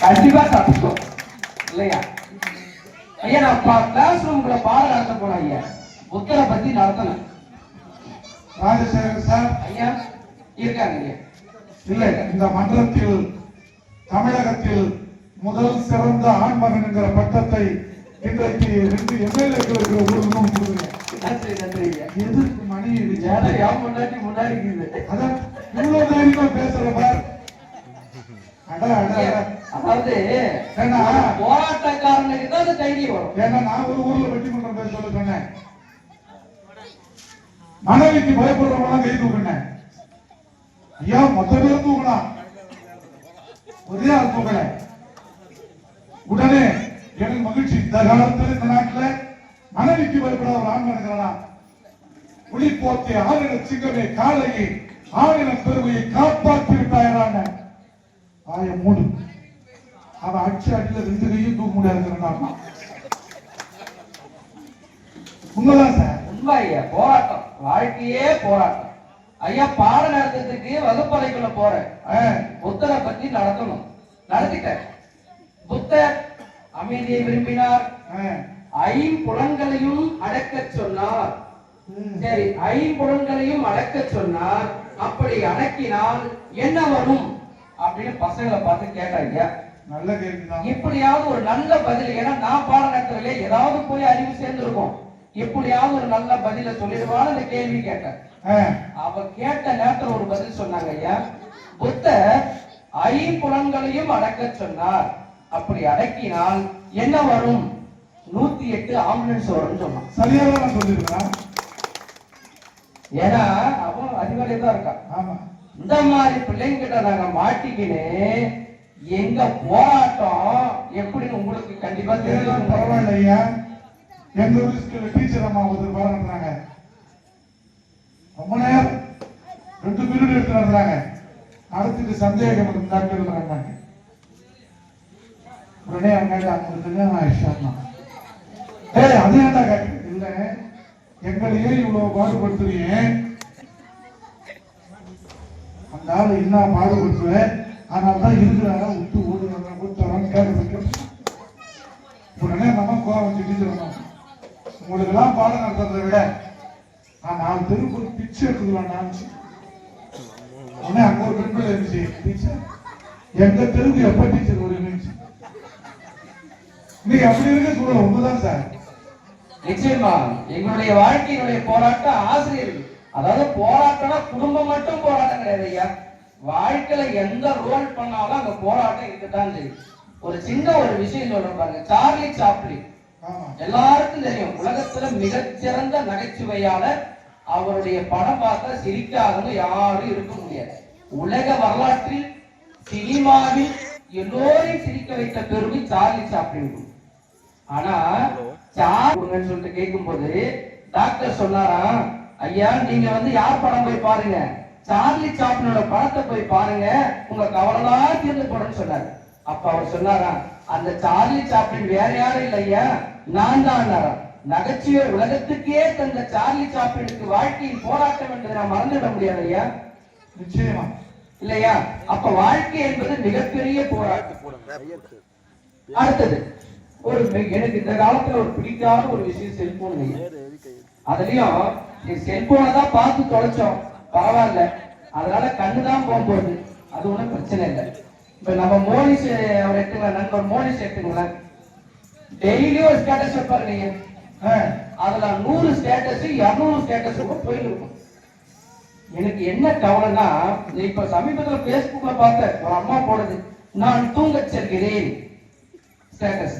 கண்டிப்பா தப்பிக்கும் இல்லையா? ஐயா நான் கிளாஸ் ரூம்குள்ள பாடம் நடத்த போனேன் ஐயா. புத்தரை பத்தி நடத்தினேன் ராஜசேகர் சார். ஐயா இருக்காங்க ஐயா. இல்லை இந்த மன்றத்தில் தமிழகத்தில் முதல் சிறந்த ஆண்மகன் என்கிற பட்டத்தை இன்றைக்கு ரெண்டு எம்எல்ஏக்களுக்கு கொடுக்குறேன். நன்றி நன்றி எதுக்கு மணி இடிச்சு ஏன்னா என் முன்னாடி முன்னாடி அதான் இவ்வளவு தைரியமா பேசுற பார். அட அட. அதாவது ஏன்னா போராட்டக்காரனுக்கு தான் அந்த தைரியம் வரும். ஏன்னா நான் ஒரு ஊர்ல வெட்டி பேச சொல்ல சொன்னேன் மனைவிக்கு பயப்படுறவங்க கை தூக்கினேன் ஐயா மொத்த பேர் தூக்கலாம் ஒரே ஆள் தூக்கல உடனே எனக்கு மகிழ்ச்சி. இந்த காலத்துல இந்த நாட்டுல மனைவிக்கு பயப்படாத ஒரு ஆண் இருக்கிறானா? புலி போத்தி ஆளின சிங்கமே காலையை ஆளின பெருமையை காப்பாற்றி விட்டாயிரான ஆய மூடு. அவன் அடிச்சு அடியில ரெண்டு கையும் தூக்க முடியாது உண்மைதான் சார். உண்மை ஐயா போராட்டம். வாழ்க்கையே போராட்டம். ஐயா பாட நடத்தத்துக்கு வகுப்பறைக்குள்ள போறேன். புத்தரை பத்தி நடத்தணும். நடத்திட்டேன். புத்தர் அமைதியை விரும்பினார். ஐம்புலன்களையும் அடக்கச் சொன்னார். சரி ஐம்புலன்களையும் அடக்கச் சொன்னார். அப்படி அடக்கினால் என்ன வரும்? அப்படின்னு பசங்களை பார்த்து கேட்டாங்க நல்ல கேள்விதான். இப்படியாவது ஒரு நல்ல பதில் ஏன்னா நான் பாட நடத்துறதுல ஏதாவது போய் அறிவு சேர்ந்திருக்கும் எப்படியாவது ஒரு நல்ல பதில சொல்லிடுவான்னு அந்த கேள்வி கேட்டேன். அவ கேட்ட நேரத்துல ஒரு பதில் சொன்னாங்க ஐயா புத்தர் ஐம்புலன்களையும் அடக்கச் சொன்னார். அப்படி அடக்கினால் என்ன வரும்? நூத்தி எட்டு ஆம்புலன்ஸ் வரும்னு சொன்னான். சரியாக சொல்லிருக்கேன் ஏன்னா அவன் அறிவாளியா தான் இருக்கான். ஆமா. இந்த மாதிரி பிள்ளைங்கிட்ட நாங்க மாட்டிக்கின்னு எங்க போராட்டம் எப்படின்னு உங்களுக்கு கண்டிப்பா தெரியும் பரவாயில்ல ஐயா எங்க ஸ்கூல்ல டீச்சர் அம்மா ஒருத்தர் பாடம் நடத்துறாங்க ரொம்ப நேரம் ரெண்டு பீரியட் எடுத்து நடத்துறாங்க. நடத்திட்டு சந்தேகம் இருந்தா கேளுறாங்க உடனே அவங்க அவங்க கல்யாணம் ஆயிடுச்சாமா ஏய் அது ஏன்டா கேட்க இல்ல எங்களையே இவ்வளவு பாடுபடுத்துறீங்க? அந்த ஆளு என்ன பாடுபடுத்துவேன் அதனால தான் இருக்கிறாங்க விட்டு ஓடுறாங்க விட்டுறாங்க கேட்கறதுக்கு உடனே நம்ம கோவம் திட்டிச்சிடணும் உங்களுக்கு எல்லாம் பாடம் நடத்துறதை விட நான் நாலு தெருக்கு ஒரு பிச்சை எடுத்துக்கலாம் நான் உடனே அங்க ஒரு பெண் பிள்ளை இருந்துச்சு டீச்சர் எங்க தெருக்கு எப்ப டீச்சர் ஒரு இருந்துச்சு நீ அப்படி இருக்க சொல்ல உண்மைதான் சார். நிச்சயமா எங்களுடைய வாழ்க்கையினுடைய போராட்டம் ஆசிரியர்கள். அதாவது போராட்டம்னா குடும்பம் மட்டும் போராட்டம் கிடையாது ஐயா. வாழ்க்கையில எந்த ரோல் பண்ணாலும் அங்க போராட்டம் இருக்கத்தான் செய்யும். ஒரு சின்ன ஒரு விஷயம் சொல்றேன் பாருங்க. Charlie Chaplin. ஆமா. எல்லாருக்கும் தெரியும். உலகத்துல மிகச்சிறந்த நகைச்சுவையாளர். அவருடைய படம் பார்த்தா சிரிக்காதவங்க யாரும் இருக்க முடியாது. உலக வரலாற்றில் சினிமாவில் எல்லோரையும் சிரிக்க வைத்த பெருமை சார்லி சாப்ளின். ஆனா சார் கொடுங்கன்னு சொல்லிட்டு கேட்கும்போது டாக்டர் சொன்னாராம் ஐயா நீங்க வந்து யார் படம் போய் பாருங்க? சார்லி சாப்ளினோட படத்தை போய் பாருங்க. உங்க கவலைலாம் தீர்ந்து போடுன்னு சொன்னாரு. அப்ப அவர் சொன்னாராம் அந்த சார்லி சாப்ளின் வேற யாரும் இல்ல ஐயா. நான் தான் நகைச்சுவை உலகத்துக்கே தந்த சார்லி சாப்ளினுக்கு வாழ்க்கையின் போராட்டம் என்பதை நான் மறந்துவிட முடியாது ஐயா. நிச்சயமா. இல்லையா அப்ப வாழ்க்கை என்பது மிகப்பெரிய போராட்டம். அடுத்தது ஒரு எனக்கு இந்த காலத்துல ஒரு பிடிக்காத ஒரு விஷயம் செல்போன் அதுலயும் செல்போனை தான் பார்த்து தொலைச்சோம். பரவாயில்ல. அதனால கண்ணு தான் போகும்போது அது ஒண்ணும் பிரச்சனை இல்லை. இப்ப நம்ம மோனிஷ் அவர் எடுத்துங்களேன் நண்பர் மோனிஷ் எடுத்துங்களேன் டெய்லியும் ஒரு ஸ்டேட்டஸ் வைப்பாரு நீங்க. ஆ, அதுல நூறு ஸ்டேட்டஸ் இருநூறு ஸ்டேட்டஸ் இருக்கும் எனக்கு என்ன கவலைன்னா இப்ப சமீபத்துல பேஸ்புக்ல பார்த்தேன் ஒரு அம்மா போடுது நான் தூங்கச் செல்கிறேன். ஸ்டேட்டஸ்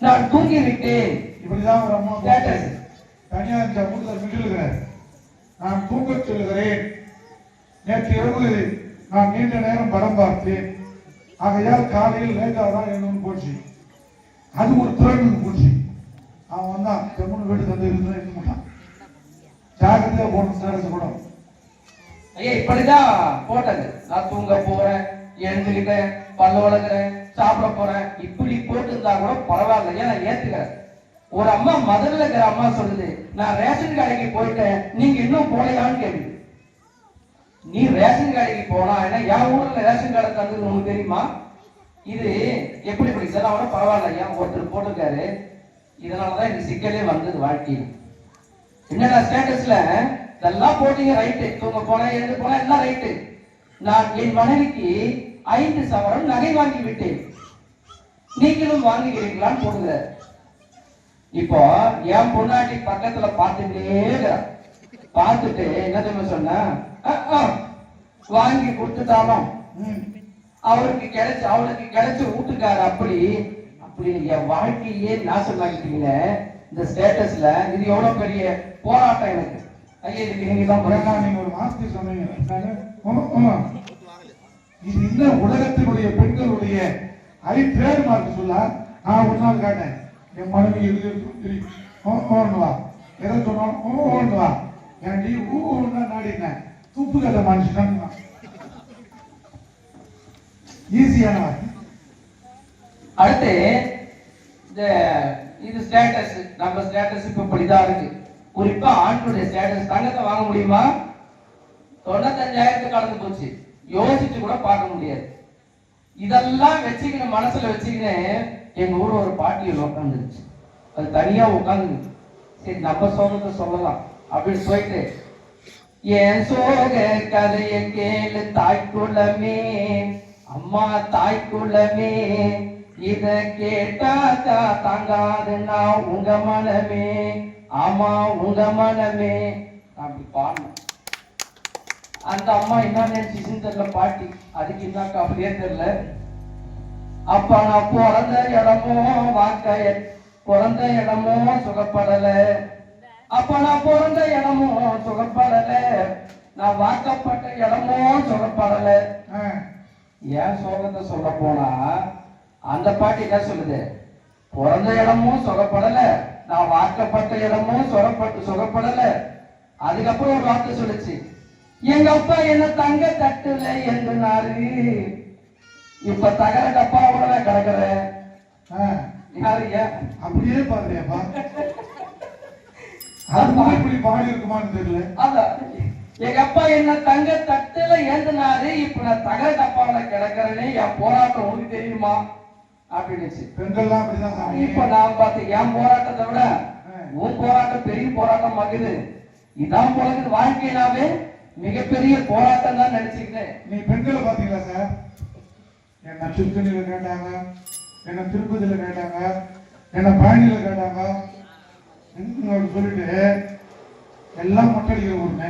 நான் தூங்கி விட்டேன் இப்படிதான் ஒரு அம்மா ஸ்டேட்டஸ் தனியா இந்த சொல்லியிருக்கிறேன் நான் தூங்கச் சொல்லுகிறேன். நேற்று இரவு நான் நீண்ட நேரம் படம் பார்த்தேன். ஆகையால் காலையில் லேட்டாக தான் எழுந்து போச்சு. அது ஒரு திறனுக்கு போச்சு. அவன் வந்தான் தெம்முன்னு வீடு தந்து இருந்து இருக்க மாட்டான் ஜாக்கிரதையா போன ஸ்டேட்டஸ் கூட ஐயா இப்படிதான் போட்டது. நான் தூங்க போறேன் எழுந்துக்கிட்டேன் பல்ல வளர்க்குறேன் சாப்பிட போறேன். இப்படி போட்டிருந்தா கூட பரவாயில்ல. ஏன் நான் ஏத்துக்கிறேன் ஒரு அம்மா மதுரில் இருக்கிற அம்மா சொல்லுது நான் ரேஷன் கடைக்கு போயிட்டேன் நீங்க இன்னும் போலையான்னு கேள்வி. நீ ரேஷன் கடைக்கு போனா ஏன்னா என் ஊர்ல ரேஷன் கடை தந்தது உனக்கு தெரியுமா? இது எப்படி இப்படி சார் அவனும் பரவாயில்ல ஏன் ஒருத்தர் போட்டிருக்காரு. இதனாலதான் எனக்கு சிக்கலே வந்தது வாழ்க்கையில். என்னடா ஸ்டேட்டஸ்ல இதெல்லாம் போட்டீங்க ரைட்டு தூங்க போனேன் எழுந்து போனேன் எல்லாம் ரைட்டு நான் என் மனைவிக்கு ஐந்து சவரம் நகை வாங்கி விட்டேன். நீங்களும் வாங்குகிறீங்களான்னு போடுகிறார் இப்போ என் பொண்டாட்டி பக்கத்துல பார்த்துட்டே பார்த்துட்டு என்ன தெரியுமா சொன்னா "அஹ், அஹ், வாங்கி கொடுத்துட்டாலும் ம். அவருக்கு கிடைச்ச அவளுக்கு கிடைச்ச வீட்டுக்கார அப்படி அப்படி என் வாழ்க்கையே நாசமாக்கிட்டீங்க இந்த ஸ்டேட்டஸ்ல இது எவ்வளவு பெரிய போராட்டம் எனக்கு ஐயா இதுக்கு நீங்க தான் புரியுதா? நீங்க ஒரு வார்த்தை சொன்னீங்க. இது இந்த உலகத்தினுடைய பெண்களுடைய ஐ ட்ரேட் மார்க் சொல்ல நான் ஒரு நாள் கேட்டேன் என் மனைவி எழுதி தெரியும். ஓன்னு எதை சொன்னாலும் ஓன்னு வா ஏன்டி ஊன்னா நாடினேன் துப்பு கதை மனுஷன் ஈஸியானவா அடுத்து இந்த இது ஸ்டேட்டஸ் நம்ம ஸ்டேட்டஸ் இப்ப இப்படிதான் இருக்கு. குறிப்பா ஆண்களுடைய ஸ்டேட்டஸ் தங்கத்தை வாங்க முடியுமா? தொண்ணூத்தஞ்சாயிரத்து கடந்து போச்சு. யோசிச்சு கூட பார்க்க முடியாது. இதெல்லாம் வச்சுக்கின்னு மனசுல வச்சுக்கின்னு எங்க ஊர்ல ஒரு பாட்டியல் உட்காந்துருச்சு அது தனியா உட்காந்து சரி நம்ம சோகத்தை சொல்லலாம் அப்படின்னு சொல்லிட்டு என் சோக கதைய கேளு தாய்க்குள்ளமே அம்மா தாய்க்குள்ளமே இத கேட்டாக்கா தாங்காதுன்னா உங்க மனமே. ஆமா உங்க மனமே. அப்படி பாடணும் அந்த அம்மா என்ன நினைச்சுன்னு தெரியல பாட்டி. அதுக்கு என்னக்கா அப்படியே தெரியல. அப்ப நான் பிறந்த இடமும் வாக்க பிறந்த இடமும் சுகப்படல. அப்ப நான் பிறந்த இடமும் சுகப்படல. நான் வாக்கப்பட்ட இடமும் சுகப்படல. ஏன் சோகத்தை சொல்ல போனா அந்த பாட்டி என்ன சொல்லுது? பிறந்த இடமும் சுகப்படல. நான் வாக்கப்பட்ட இடமும் சுகப்பட்டு சுகப்படல. அதுக்கப்புறம் ஒரு வார்த்தை சொல்லுச்சு. எங்க அப்பா என்ன தங்க தட்டுல என்றாரு இப்ப தகர டப்பாவோட கிடக்குறேன் ஆ. யாரு ஏன் அப்படியே கூட இப்படி பாடி இருக்குமான்னு தெரியல. அதான் எங்க அப்பா என்ன தங்க தட்டுல ஏந்தினாரு? இப்ப நான் தகர டப்பாவில கிடக்குறேனே என் போராட்டம் உனக்கு தெரியுமா? அப்படின்னுச்சு. பெண்கள்லாம் அப்படிதான் இப்ப நான் பார்த்து என் போராட்டத்தை விட உன் போராட்டம் பெரிய போராட்டம் ஆகுது இதான் போலது வாழ்க்கையினாவே மிகப்பெரிய போராட்டம் தான் நினைச்சுக்கிட்டேன் நீ பெண்களை பாத்தீங்களா சார் என்ன திருத்தணியில கேட்டாங்க. என்ன திருப்பதியில கேட்டாங்க. என்ன பழனியில கேட்டாங்க. சொல்லிட்டு எல்லாம் மொட்டடிக்கிற ஊருங்க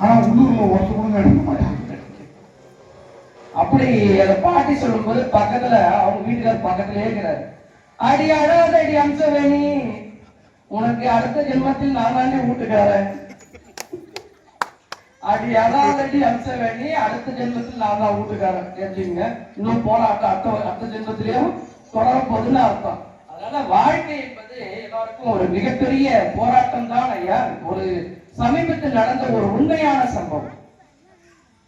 ஆனா உள்ளூர்ல ஒருத்தர் கூட எடுக்க மாட்டாங்க. அப்படி அந்த பாட்டி சொல்லும்போது பக்கத்துல அவங்க வீட்டுக்காரர் பக்கத்திலே இருக்கிறாரு. அடி அழாத அடி அம்சவேணி உனக்கு அடுத்த ஜென்மத்தில் நான் தானே வீட்டுக்காரன் அடி அம்ச அம்சவேணி அடுத்த ஜென்மத்தில் நான் தான் வீட்டுக்காரன். தெரிஞ்சுங்க இன்னும் போராட்டம் அடுத்த அடுத்த ஜென்மத்திலையும் தொடர போதுன்னு அர்த்தம். அதனால வாழ்க்கை என்பது எல்லாருக்கும் ஒரு மிகப்பெரிய போராட்டம் தான் ஐயா. ஒரு சமீபத்தில் நடந்த ஒரு உண்மையான சம்பவம்.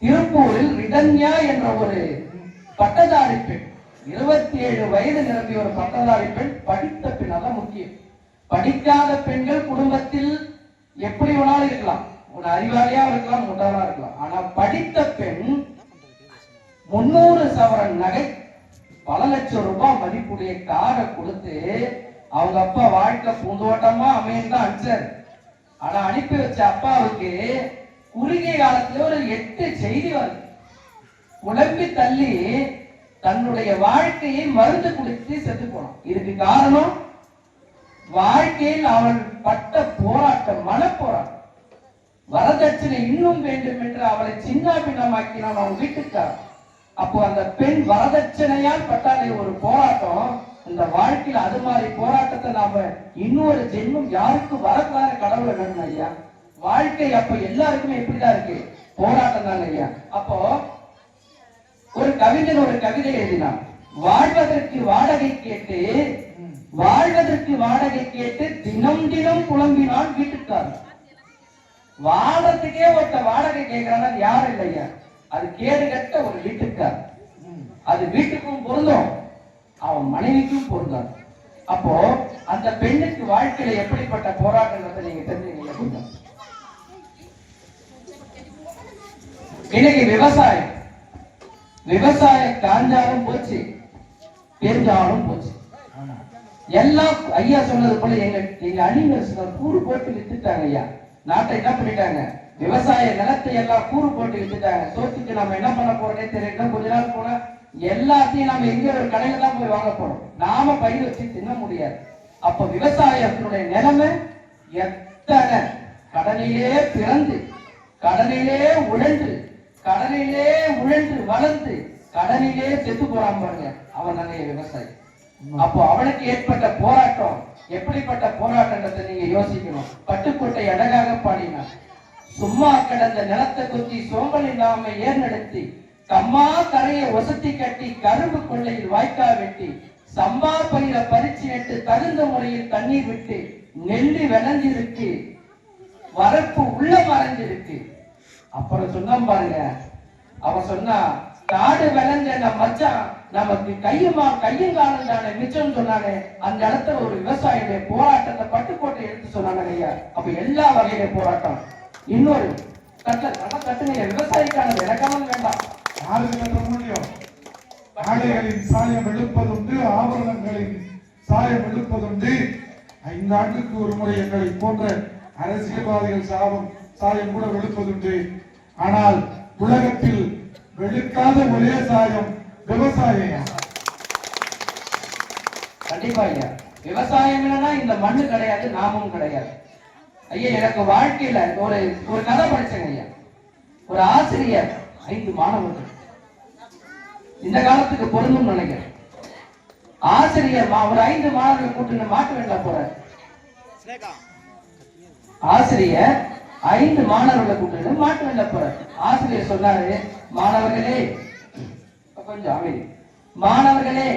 திருப்பூரில் ரிதன்யா என்ற ஒரு பட்டதாரி பெண் இருபத்தி ஏழு வயது நிரம்பிய ஒரு பட்டதாரி பெண் படித்த பெண் அதான் முக்கியம். படிக்காத பெண்கள் குடும்பத்தில் எப்படி வேணாலும் இருக்கலாம். ஒரு அறிவாளியா இருக்கலாம் முட்டாளா இருக்கலாம். ஆனா படித்த பெண் முன்னூறு சவரன் நகை பல லட்சம் ரூபாய் மதிப்புடைய காரை கொடுத்து அவங்க அப்பா வாழ்க்கை பூந்தோட்டமா அமையும் தான் அனுச்சாரு ஆனா அனுப்பி வச்ச அப்பாவுக்கு குறுகிய காலத்துல ஒரு எட்டு செய்தி வருது. குழம்பி தள்ளி தன்னுடைய வாழ்க்கையை மருந்து குடித்து செத்து போனான். இதுக்கு காரணம் வாழ்க்கையில் அவள் பட்ட போ இன்னும் வேண்டும் என்று அவளை சின்ன பின்னமாக்கினான் அவன் வீட்டுக்கார் அப்போ அந்த பெண் வரதட்சணையால் பட்டாலே ஒரு போராட்டம். இந்த வாழ்க்கையில் அது மாதிரி போராட்டத்தை நாம இன்னொரு ஜென்மம் யாருக்கு வரக்கூடாத கடவுளை வேணும் ஐயா? வாழ்க்கை அப்ப எல்லாருக்குமே இப்படிதான் இருக்கு. போராட்டம் தாங்க ஐயா? அப்போ ஒரு கவிஞன் ஒரு கவிதை எழுதினான். வாழ்வதற்கு வாடகை கேட்டு வாழ்வதற்கு வாடகை கேட்டு தினம் தினம் புலம்பினான் வீட்டுக்காரன். வாழறதுக்கே ஒருத்த வாடகை கேட்கிறான்னா யாரும் இல்லையா அது கேடு கட்ட ஒரு வீட்டுக்கார் அது வீட்டுக்கும் பொருந்தும். அவன் மனைவிக்கும் பொருந்தான் அப்போ அந்த பெண்ணுக்கு வாழ்க்கையில எப்படிப்பட்ட போராட்டத்தை நீங்க தெரிஞ்சுக்கீங்க இன்னைக்கு விவசாயம். விவசாயம் காஞ்சாலும் போச்சு பெருஞ்சாலும் போச்சு. எல்லாம் ஐயா சொன்னது போல எங்க எங்க அணிஞர் கூறு போட்டு வித்துட்டாங்க ஐயா நாட்டை என்ன பண்ணிட்டாங்க? விவசாய நிலத்தை எல்லாம் கூறு போட்டு வித்துட்டாங்க. சோத்துக்கு நம்ம என்ன பண்ண போறோம்னே தெரியல. கொஞ்ச நாள் போனா எல்லாத்தையும் நாம எங்க ஒரு கடையில தான் போய் வாங்க போறோம். நாம பயிர் வச்சு தின்ன முடியாது. அப்ப விவசாயத்தினுடைய நிலைமை எத்தனை? கடனிலே பிறந்து கடனிலே உழன்று கடனிலே உழன்று வளர்ந்து கடனிலே செத்து போறான் பாருங்க. அவன் நிறைய விவசாயி. அப்போ அவனுக்கு ஏற்பட்ட போராட்டம் எப்படிப்பட்ட போராட்டத்தை நீங்க யோசிக்கணும். பட்டுக்கோட்டை அழகாக பாடினார். சும்மா கிடந்த நிலத்தை குத்தி சோம்பல் இல்லாம ஏர் நடத்தி கம்மா கரையை ஒசத்தி கட்டி கரும்பு கொள்ளையில் வாய்க்கா வெட்டி சம்பா பயிர பறிச்சு நட்டு தகுந்த முறையில் தண்ணீர் விட்டு நெல்லு விளைஞ்சிருக்கு. வரப்பு உள்ள மறைஞ்சிருக்கு. அப்புறம் சொன்னா பாருங்க அவன் சொன்னா காடு விளைஞ்ச நம்ம மச்சான் நமக்கு கையுமா கையங்காலம் தானே மிச்சம் சொன்னானே. அந்த இடத்துல ஒரு விவசாயியுடைய போராட்டத்தை பட்டுக்கோட்டை எடுத்து சொன்னாங்க ஐயா. அப்ப எல்லா வகையில போராட்டம். இன்னொரு கட்ட நல்லா கட்டுங்க விவசாயிக்கானது எனக்கானது வேண்டாம். யாருக்கு முடியும்? ஆடைகளின் சாயம் வெளுப்பதுண்டு ஆபரணங்களின் சாயம் வெளுப்பதுண்டு. ஐந்தாண்டுக்கு ஒரு முறை எங்களை போன்ற அரசியல்வாதிகள் சாபம் சாயம் கூட வெளுப்பதுண்டு. ஆனால் உலகத்தில் வெளுக்காத ஒரே சாயம் விவசாயம். கண்டிப்பா ஐயா. விவசாயம் இல்லைன்னா இந்த மண்ணு கிடையாது நாமும் கிடையாது. ஐயா எனக்கு வாழ்க்கையில ஒரு ஒரு கதை படிச்சேங்க ஐயா. ஒரு ஆசிரியர் ஐந்து மாணவர்கள். இந்த காலத்துக்கு பொருந்தும் நினைக்கிறேன். ஆசிரியர் மா- ஒரு ஐந்து மாணவர்கள் கூட்டு மாட்டு வேண்ட போறார். ஆசிரியர் ஐந்து மாணவர்களை கூட்டு மாட்டு வேண்ட போறார். ஆசிரியர் சொன்னாரு மாணவர்களே கொஞ்சம் அமைதி மாணவர்களே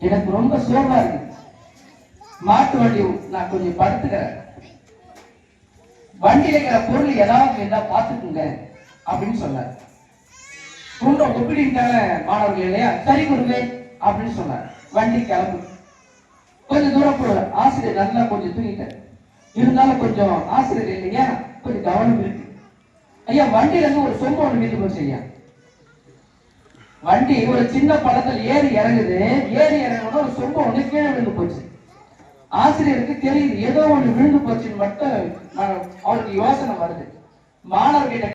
எனக்கு ரொம்ப சோர்வா இருக்கு. மாட்டு வண்டி நான் கொஞ்சம் படுத்துக்கிறேன். வண்டியில இருக்கிற பொருள் ஏதாவது இருந்தா பாத்துக்குங்க அப்படின்னு சொன்னார். குண்ட ஒப்பிடிட்டாங்க மாணவர்கள் இல்லையா? சரி குருவே அப்படின்னு சொன்னார். வண்டி கிளம்பு. கொஞ்சம் தூரம் போல ஆசிரியர் நல்லா கொஞ்சம் தூங்கிட்டார். இருந்தாலும் கொஞ்சம் ஆசிரியர் இல்லையா? கொஞ்சம் கவனம் இருக்கு. ஐயா வண்டியில இருந்து ஒரு சொம்பு ஒன்று மீது போச்சு ஐயா வண்டி ஒரு சின்ன பள்ளத்தில் ஏறி இறங்குது. ஏறி இறங்கினோட ஒரு சொம்ப ஒண்ணு கீழே விழுந்து போச்சு. ஆசிரியருக்கு தெரியுது ஏதோ ஒண்ணு விழுந்து போச்சுன்னு மட்டும் அவளுக்கு யோசனை வருது. மாணவர்கிட்ட